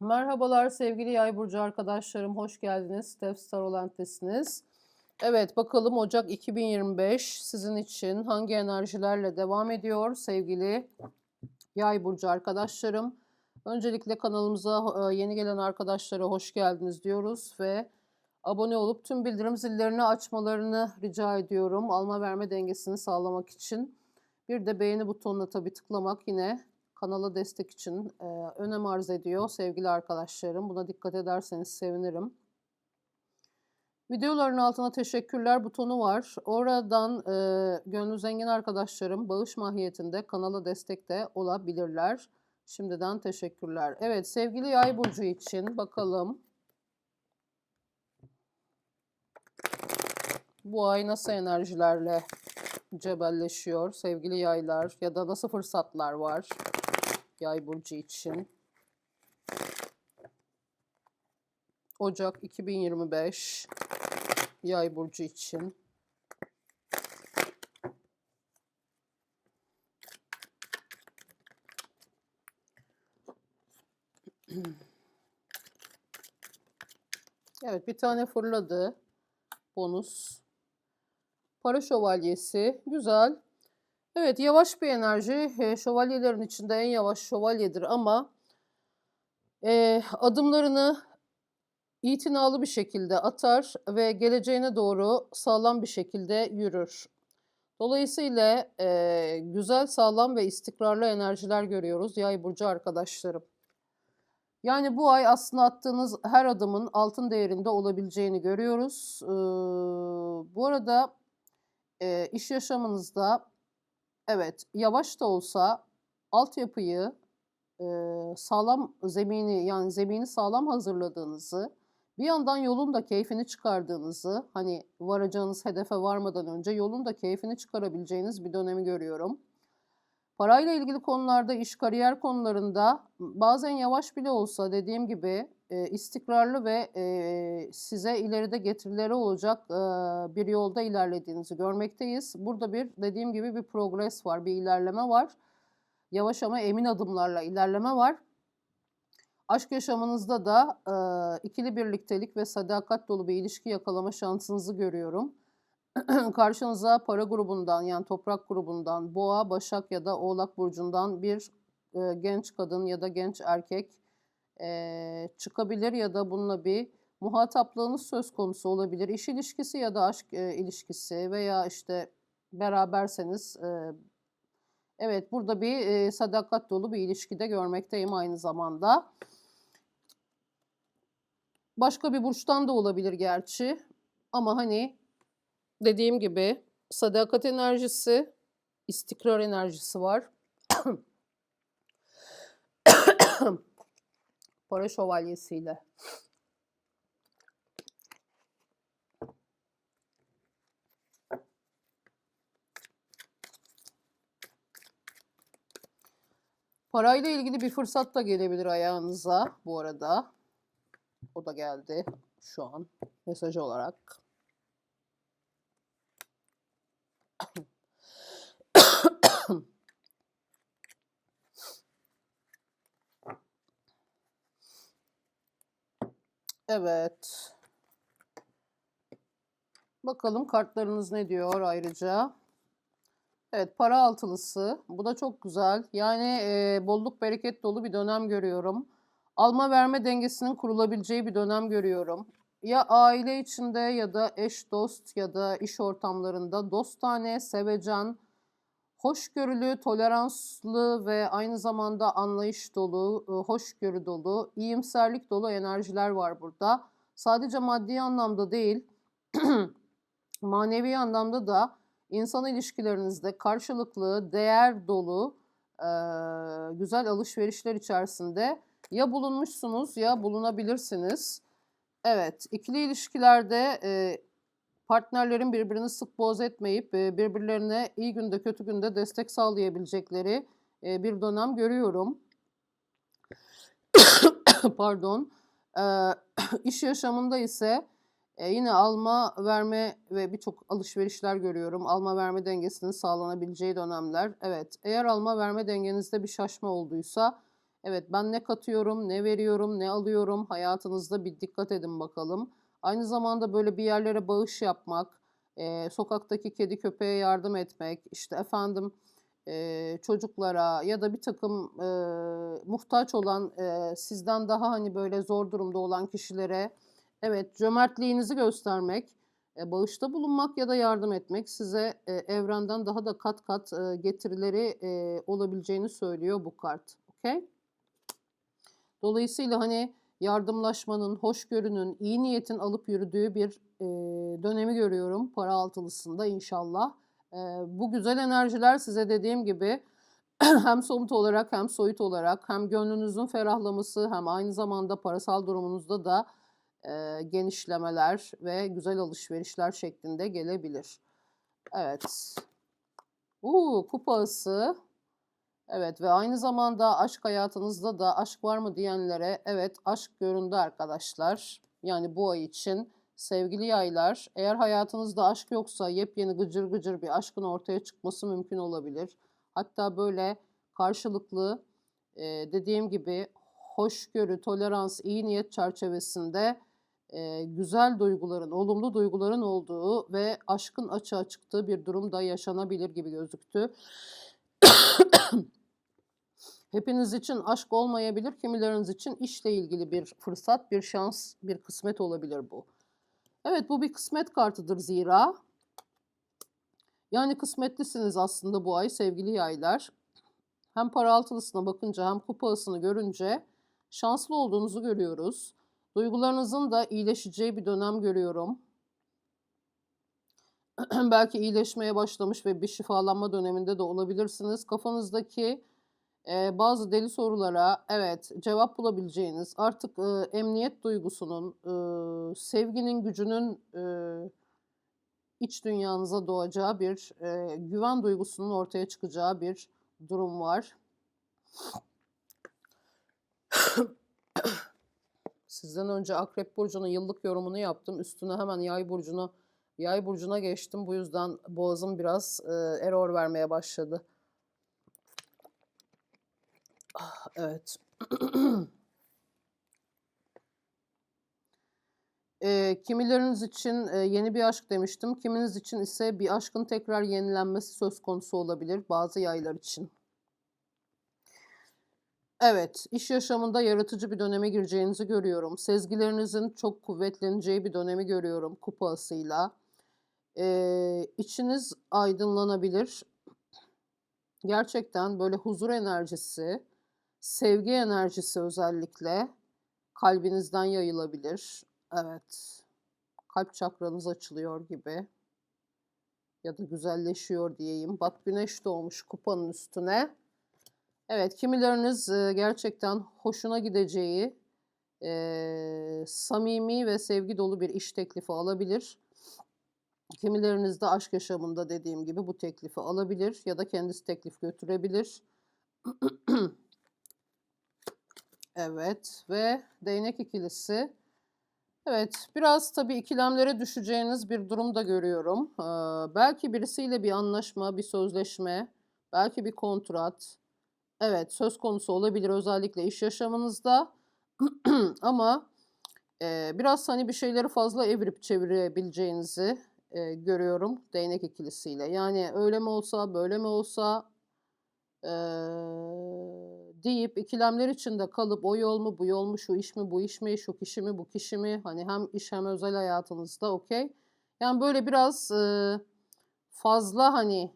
Merhabalar sevgili Yay burcu arkadaşlarım. Hoş geldiniz. Steph Tarolent'tesiniz. Evet bakalım Ocak 2025 sizin için hangi enerjilerle devam ediyor sevgili Yay burcu arkadaşlarım. Öncelikle kanalımıza e, yeni gelen arkadaşlara hoş geldiniz diyoruz ve abone olup tüm bildirim zillerini açmalarını rica ediyorum. Alma verme dengesini sağlamak için. Bir de beğeni butonuna tabii tıklamak yine kanala destek için e, önem arz ediyor sevgili arkadaşlarım. Buna dikkat ederseniz sevinirim. Videoların altına teşekkürler butonu var. Oradan e, gönlü zengin arkadaşlarım bağış mahiyetinde kanala destek de olabilirler. Şimdiden teşekkürler. Evet sevgili yay burcu için bakalım. Bu ay nasıl enerjilerle cebelleşiyor sevgili yaylar ya da nasıl fırsatlar var yay burcu için. Ocak 2025 yay burcu için. Evet bir tane fırladı. Bonus. Para şövalyesi. Güzel. Evet yavaş bir enerji. E, şövalyelerin içinde en yavaş şövalyedir ama e, adımlarını itinalı bir şekilde atar ve geleceğine doğru sağlam bir şekilde yürür. Dolayısıyla e, güzel, sağlam ve istikrarlı enerjiler görüyoruz yay burcu arkadaşlarım. Yani bu ay aslında attığınız her adımın altın değerinde olabileceğini görüyoruz. Ee, bu arada e, iş yaşamınızda evet yavaş da olsa altyapıyı e, sağlam zemini yani zemini sağlam hazırladığınızı bir yandan yolun da keyfini çıkardığınızı hani varacağınız hedefe varmadan önce yolun da keyfini çıkarabileceğiniz bir dönemi görüyorum. Parayla ilgili konularda, iş, kariyer konularında bazen yavaş bile olsa dediğim gibi e, istikrarlı ve e, size ileride getirileri olacak e, bir yolda ilerlediğinizi görmekteyiz. Burada bir dediğim gibi bir progres var, bir ilerleme var. Yavaş ama emin adımlarla ilerleme var. Aşk yaşamınızda da e, ikili birliktelik ve sadakat dolu bir ilişki yakalama şansınızı görüyorum. karşınıza para grubundan yani toprak grubundan boğa, başak ya da oğlak burcundan bir e, genç kadın ya da genç erkek e, çıkabilir ya da bununla bir muhataplığınız söz konusu olabilir. İş ilişkisi ya da aşk e, ilişkisi veya işte beraberseniz e, evet burada bir e, sadakat dolu bir ilişkide görmekteyim aynı zamanda. Başka bir burçtan da olabilir gerçi ama hani dediğim gibi sadakat enerjisi, istikrar enerjisi var. Para şövalyesiyle. Parayla ilgili bir fırsat da gelebilir ayağınıza bu arada. O da geldi şu an mesaj olarak. Evet. Bakalım kartlarınız ne diyor ayrıca. Evet para altılısı. Bu da çok güzel. Yani e, bolluk bereket dolu bir dönem görüyorum. Alma verme dengesinin kurulabileceği bir dönem görüyorum. Ya aile içinde ya da eş dost ya da iş ortamlarında dostane, sevecen, hoşgörülü, toleranslı ve aynı zamanda anlayış dolu, hoşgörü dolu, iyimserlik dolu enerjiler var burada. Sadece maddi anlamda değil, manevi anlamda da insan ilişkilerinizde karşılıklı, değer dolu, güzel alışverişler içerisinde ya bulunmuşsunuz ya bulunabilirsiniz. Evet, ikili ilişkilerde partnerlerin birbirini sık boğaz etmeyip birbirlerine iyi günde kötü günde destek sağlayabilecekleri bir dönem görüyorum. Pardon. İş yaşamında ise yine alma, verme ve birçok alışverişler görüyorum. Alma verme dengesinin sağlanabileceği dönemler. Evet, eğer alma verme dengenizde bir şaşma olduysa Evet ben ne katıyorum, ne veriyorum, ne alıyorum hayatınızda bir dikkat edin bakalım. Aynı zamanda böyle bir yerlere bağış yapmak, eee, sokaktaki kedi köpeğe yardım etmek, işte efendim eee, çocuklara ya da bir takım eee, muhtaç olan eee, sizden daha hani böyle zor durumda olan kişilere evet cömertliğinizi göstermek, e, bağışta bulunmak ya da yardım etmek size e, evrenden daha da kat kat e, getirileri e, olabileceğini söylüyor bu kart. Okey? Dolayısıyla hani yardımlaşmanın, hoşgörünün, iyi niyetin alıp yürüdüğü bir e, dönemi görüyorum para altılısında inşallah. E, bu güzel enerjiler size dediğim gibi hem somut olarak hem soyut olarak hem gönlünüzün ferahlaması hem aynı zamanda parasal durumunuzda da e, genişlemeler ve güzel alışverişler şeklinde gelebilir. Evet. Uuu kupa ası. Evet ve aynı zamanda aşk hayatınızda da aşk var mı diyenlere evet aşk göründü arkadaşlar. Yani bu ay için sevgili yaylar eğer hayatınızda aşk yoksa yepyeni gıcır gıcır bir aşkın ortaya çıkması mümkün olabilir. Hatta böyle karşılıklı e, dediğim gibi hoşgörü, tolerans, iyi niyet çerçevesinde e, güzel duyguların, olumlu duyguların olduğu ve aşkın açığa çıktığı bir durumda yaşanabilir gibi gözüktü. Hepiniz için aşk olmayabilir, kimileriniz için işle ilgili bir fırsat, bir şans, bir kısmet olabilir bu. Evet bu bir kısmet kartıdır zira. Yani kısmetlisiniz aslında bu ay sevgili yaylar. Hem para altılısına bakınca hem kupa ısını görünce şanslı olduğunuzu görüyoruz. Duygularınızın da iyileşeceği bir dönem görüyorum. Belki iyileşmeye başlamış ve bir şifalanma döneminde de olabilirsiniz. Kafanızdaki e, bazı deli sorulara evet cevap bulabileceğiniz, artık e, emniyet duygusunun, e, sevginin gücünün e, iç dünyanıza doğacağı bir e, güven duygusunun ortaya çıkacağı bir durum var. Sizden önce Akrep Burcu'nun yıllık yorumunu yaptım. Üstüne hemen Yay Burcu'na Yay Burcu'na geçtim. Bu yüzden boğazım biraz e, error vermeye başladı. Ah, evet. e, kimileriniz için e, yeni bir aşk demiştim. Kiminiz için ise bir aşkın tekrar yenilenmesi söz konusu olabilir bazı yaylar için. Evet, iş yaşamında yaratıcı bir döneme gireceğinizi görüyorum. Sezgilerinizin çok kuvvetleneceği bir dönemi görüyorum kupa asıyla. Ee, içiniz aydınlanabilir. Gerçekten böyle huzur enerjisi, sevgi enerjisi özellikle kalbinizden yayılabilir. Evet, kalp çakranız açılıyor gibi ya da güzelleşiyor diyeyim. Bak güneş doğmuş kupanın üstüne. Evet, kimileriniz gerçekten hoşuna gideceği e, samimi ve sevgi dolu bir iş teklifi alabilir. Kimileriniz de aşk yaşamında dediğim gibi bu teklifi alabilir ya da kendisi teklif götürebilir. evet ve değnek ikilisi. Evet, biraz tabii ikilemlere düşeceğiniz bir durum da görüyorum. Ee, belki birisiyle bir anlaşma, bir sözleşme, belki bir kontrat, Evet, söz konusu olabilir özellikle iş yaşamınızda. Ama e, biraz hani bir şeyleri fazla evirip çevirebileceğinizi e, görüyorum değnek ikilisiyle. Yani öyle mi olsa, böyle mi olsa e, deyip ikilemler içinde kalıp o yol mu, bu yol mu, şu iş mi, bu iş mi, şu kişi mi, bu kişi mi? Hani hem iş hem özel hayatınızda okey. Yani böyle biraz e, fazla hani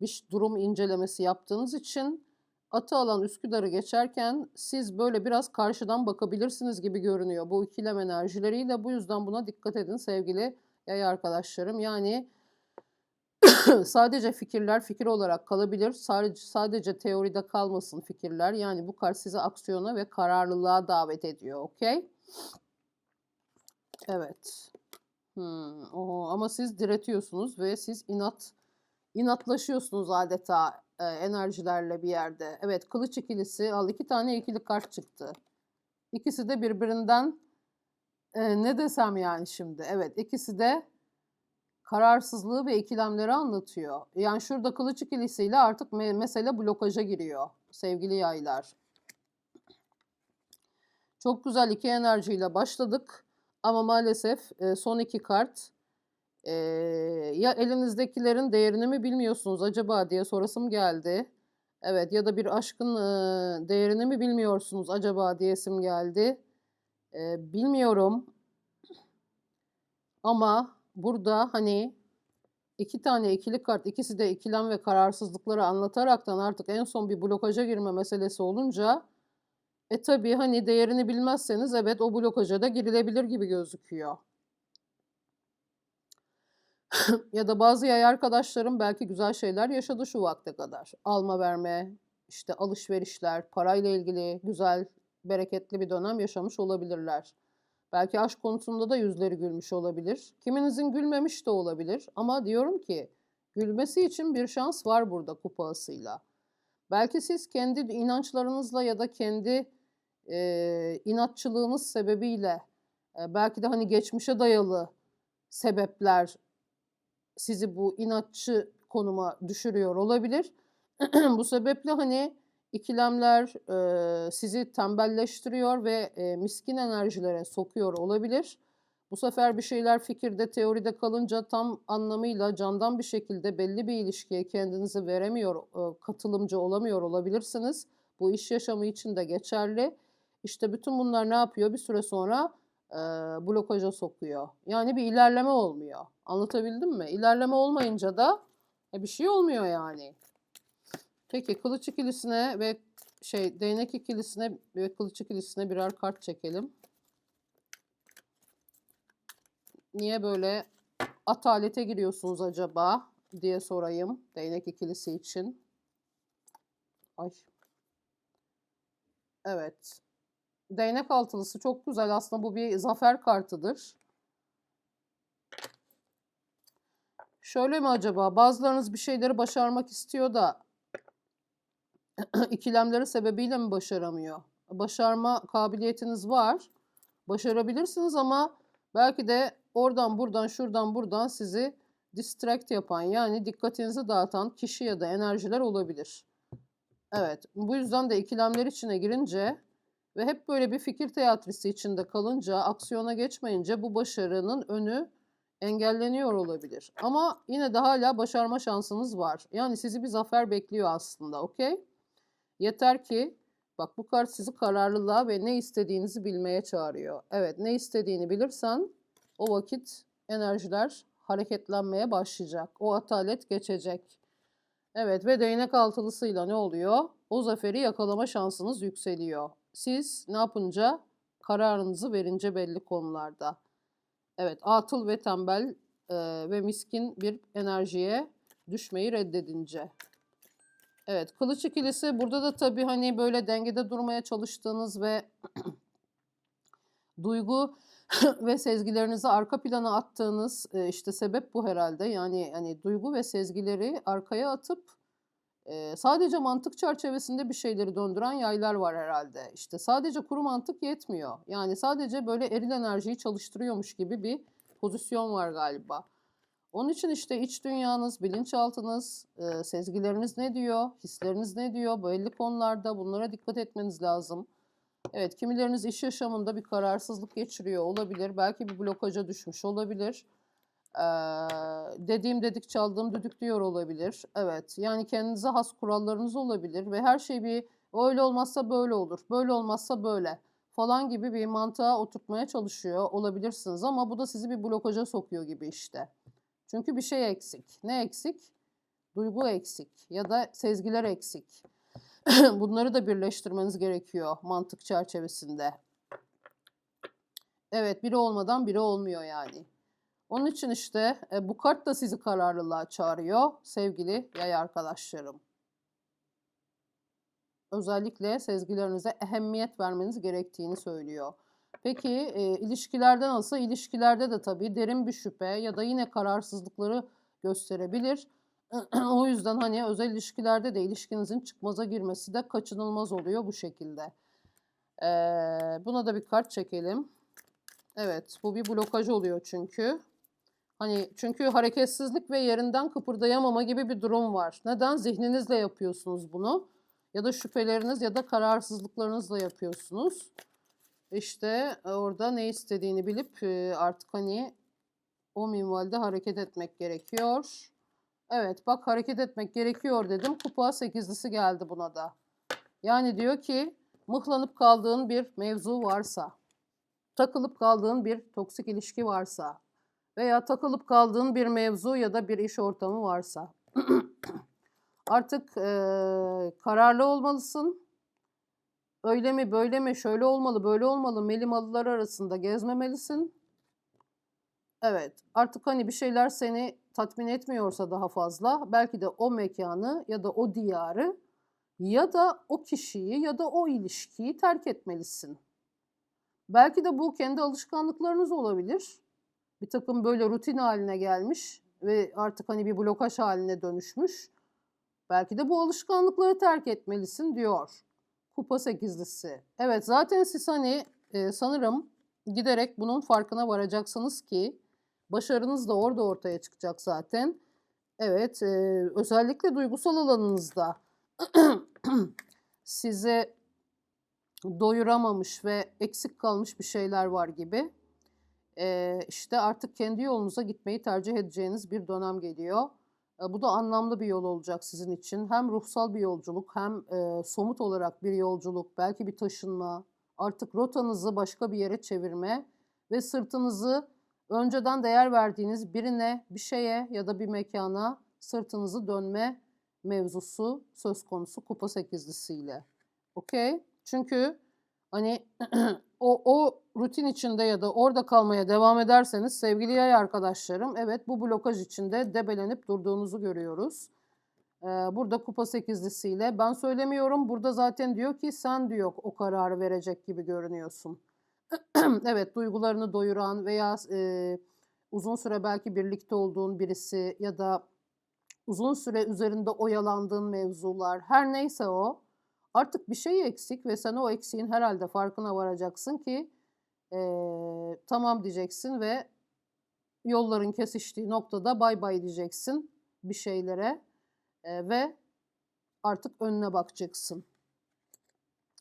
bir durum incelemesi yaptığınız için atı alan Üsküdar'ı geçerken siz böyle biraz karşıdan bakabilirsiniz gibi görünüyor bu ikilem enerjileriyle. Bu yüzden buna dikkat edin sevgili yay arkadaşlarım. Yani sadece fikirler fikir olarak kalabilir. Sadece, sadece teoride kalmasın fikirler. Yani bu kart sizi aksiyona ve kararlılığa davet ediyor. Okey? Evet. Hmm, oho, ama siz diretiyorsunuz ve siz inat inatlaşıyorsunuz adeta e, enerjilerle bir yerde. Evet kılıç ikilisi al iki tane ikili kart çıktı. İkisi de birbirinden e, ne desem yani şimdi. Evet ikisi de kararsızlığı ve ikilemleri anlatıyor. Yani şurada kılıç ikilisiyle artık me mesele blokaja giriyor sevgili yaylar. Çok güzel iki enerjiyle başladık. Ama maalesef e, son iki kart e, ya elinizdekilerin değerini mi bilmiyorsunuz acaba diye sorasım geldi. Evet ya da bir aşkın e, değerini mi bilmiyorsunuz acaba diyesim geldi. E, bilmiyorum. Ama burada hani iki tane ikili kart ikisi de ikilem ve kararsızlıkları anlataraktan artık en son bir blokaja girme meselesi olunca e tabii hani değerini bilmezseniz evet o blokaja da girilebilir gibi gözüküyor. ya da bazı yay arkadaşlarım belki güzel şeyler yaşadı şu vakte kadar. Alma verme, işte alışverişler, parayla ilgili güzel, bereketli bir dönem yaşamış olabilirler. Belki aşk konusunda da yüzleri gülmüş olabilir. Kiminizin gülmemiş de olabilir ama diyorum ki gülmesi için bir şans var burada kupasıyla. Belki siz kendi inançlarınızla ya da kendi e, inatçılığınız sebebiyle e, belki de hani geçmişe dayalı sebepler sizi bu inatçı konuma düşürüyor olabilir. bu sebeple hani ikilemler e, sizi tembelleştiriyor ve e, miskin enerjilere sokuyor olabilir. Bu sefer bir şeyler fikirde, teoride kalınca tam anlamıyla candan bir şekilde belli bir ilişkiye kendinizi veremiyor, e, katılımcı olamıyor olabilirsiniz. Bu iş yaşamı için de geçerli. İşte bütün bunlar ne yapıyor? Bir süre sonra e, blokaja sokuyor. Yani bir ilerleme olmuyor. Anlatabildim mi? İlerleme olmayınca da e, bir şey olmuyor yani. Peki kılıç ikilisine ve şey değnek ikilisine ve kılıç ikilisine birer kart çekelim. Niye böyle atalete giriyorsunuz acaba diye sorayım değnek ikilisi için. Ay. Evet. Değnek altılısı çok güzel. Aslında bu bir zafer kartıdır. Şöyle mi acaba? Bazılarınız bir şeyleri başarmak istiyor da ikilemleri sebebiyle mi başaramıyor? Başarma kabiliyetiniz var. Başarabilirsiniz ama belki de oradan buradan şuradan buradan sizi distract yapan yani dikkatinizi dağıtan kişi ya da enerjiler olabilir. Evet bu yüzden de ikilemler içine girince ve hep böyle bir fikir teatrisi içinde kalınca, aksiyona geçmeyince bu başarının önü engelleniyor olabilir. Ama yine de hala başarma şansınız var. Yani sizi bir zafer bekliyor aslında, okey? Yeter ki bak bu kart sizi kararlılığa ve ne istediğinizi bilmeye çağırıyor. Evet, ne istediğini bilirsen o vakit enerjiler hareketlenmeye başlayacak. O atalet geçecek. Evet ve değnek altılısıyla ne oluyor? O zaferi yakalama şansınız yükseliyor. Siz ne yapınca? Kararınızı verince belli konularda. Evet, atıl ve tembel e, ve miskin bir enerjiye düşmeyi reddedince. Evet, kılıç ikilisi burada da tabii hani böyle dengede durmaya çalıştığınız ve duygu ve sezgilerinizi arka plana attığınız e, işte sebep bu herhalde. Yani hani duygu ve sezgileri arkaya atıp e, sadece mantık çerçevesinde bir şeyleri döndüren yaylar var herhalde. İşte sadece kuru mantık yetmiyor. Yani sadece böyle eril enerjiyi çalıştırıyormuş gibi bir pozisyon var galiba. Onun için işte iç dünyanız, bilinçaltınız, e, sezgileriniz ne diyor, hisleriniz ne diyor, belli konularda bunlara dikkat etmeniz lazım. Evet, kimileriniz iş yaşamında bir kararsızlık geçiriyor olabilir. Belki bir blokaja düşmüş olabilir. Ee, dediğim dedik çaldığım düdük diyor olabilir. Evet, yani kendinize has kurallarınız olabilir ve her şey bir öyle olmazsa böyle olur, böyle olmazsa böyle falan gibi bir mantığa oturtmaya çalışıyor olabilirsiniz. Ama bu da sizi bir blokaja sokuyor gibi işte. Çünkü bir şey eksik. Ne eksik? Duygu eksik ya da sezgiler eksik. Bunları da birleştirmeniz gerekiyor mantık çerçevesinde. Evet biri olmadan biri olmuyor yani. Onun için işte e, bu kart da sizi kararlılığa çağırıyor sevgili yay arkadaşlarım. Özellikle sezgilerinize ehemmiyet vermeniz gerektiğini söylüyor. Peki e, ilişkilerde nasıl? İlişkilerde de tabii derin bir şüphe ya da yine kararsızlıkları gösterebilir. o yüzden hani özel ilişkilerde de ilişkinizin çıkmaza girmesi de kaçınılmaz oluyor bu şekilde. Ee, buna da bir kart çekelim. Evet bu bir blokaj oluyor çünkü. Hani çünkü hareketsizlik ve yerinden kıpırdayamama gibi bir durum var. Neden? Zihninizle yapıyorsunuz bunu. Ya da şüpheleriniz ya da kararsızlıklarınızla yapıyorsunuz. İşte orada ne istediğini bilip e, artık hani o minvalde hareket etmek gerekiyor. Evet bak hareket etmek gerekiyor dedim. Kupa sekizlisi geldi buna da. Yani diyor ki mıhlanıp kaldığın bir mevzu varsa, takılıp kaldığın bir toksik ilişki varsa veya takılıp kaldığın bir mevzu ya da bir iş ortamı varsa artık eee, kararlı olmalısın. Öyle mi böyle mi şöyle olmalı böyle olmalı melimalılar arasında gezmemelisin. Evet artık hani bir şeyler seni tatmin etmiyorsa daha fazla belki de o mekanı ya da o diyarı ya da o kişiyi ya da o ilişkiyi terk etmelisin. Belki de bu kendi alışkanlıklarınız olabilir. Bir takım böyle rutin haline gelmiş ve artık hani bir blokaj haline dönüşmüş. Belki de bu alışkanlıkları terk etmelisin diyor. Kupa sekizlisi. Evet zaten siz hani e, sanırım giderek bunun farkına varacaksınız ki başarınız da orada ortaya çıkacak zaten. Evet e, özellikle duygusal alanınızda size doyuramamış ve eksik kalmış bir şeyler var gibi. Ee, işte artık kendi yolunuza gitmeyi tercih edeceğiniz bir dönem geliyor. Bu da anlamlı bir yol olacak sizin için. Hem ruhsal bir yolculuk hem somut olarak bir yolculuk, belki bir taşınma, artık rotanızı başka bir yere çevirme ve sırtınızı önceden değer verdiğiniz birine, bir şeye ya da bir mekana sırtınızı dönme mevzusu söz konusu kupa sekizlisiyle. Okey? Çünkü hani o, o rutin içinde ya da orada kalmaya devam ederseniz sevgili yay arkadaşlarım evet bu blokaj içinde debelenip durduğunuzu görüyoruz. Burada kupa sekizlisiyle ben söylemiyorum burada zaten diyor ki sen diyor o kararı verecek gibi görünüyorsun. evet duygularını doyuran veya e, uzun süre belki birlikte olduğun birisi ya da uzun süre üzerinde oyalandığın mevzular her neyse o artık bir şey eksik ve sen o eksiğin herhalde farkına varacaksın ki eee, tamam diyeceksin ve yolların kesiştiği noktada bay bay diyeceksin bir şeylere eee, ve artık önüne bakacaksın.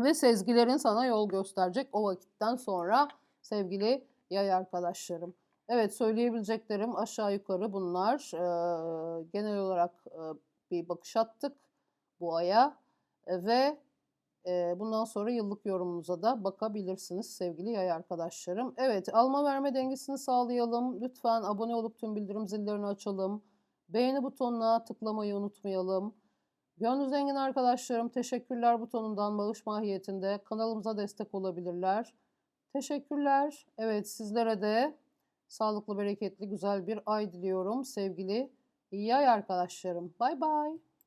Ve sezgilerin sana yol gösterecek o vakitten sonra sevgili yay arkadaşlarım. Evet söyleyebileceklerim aşağı yukarı bunlar. Eee, genel olarak eee, bir bakış attık bu aya E, ve eee, bundan sonra yıllık yorumunuza da bakabilirsiniz sevgili yay arkadaşlarım. Evet alma verme dengesini sağlayalım. Lütfen abone olup tüm bildirim zillerini açalım. Beğeni butonuna tıklamayı unutmayalım. Gönlü zengin arkadaşlarım teşekkürler butonundan bağış mahiyetinde kanalımıza destek olabilirler. Teşekkürler. Evet sizlere de sağlıklı, bereketli, güzel bir ay diliyorum sevgili yay arkadaşlarım. Bay bay.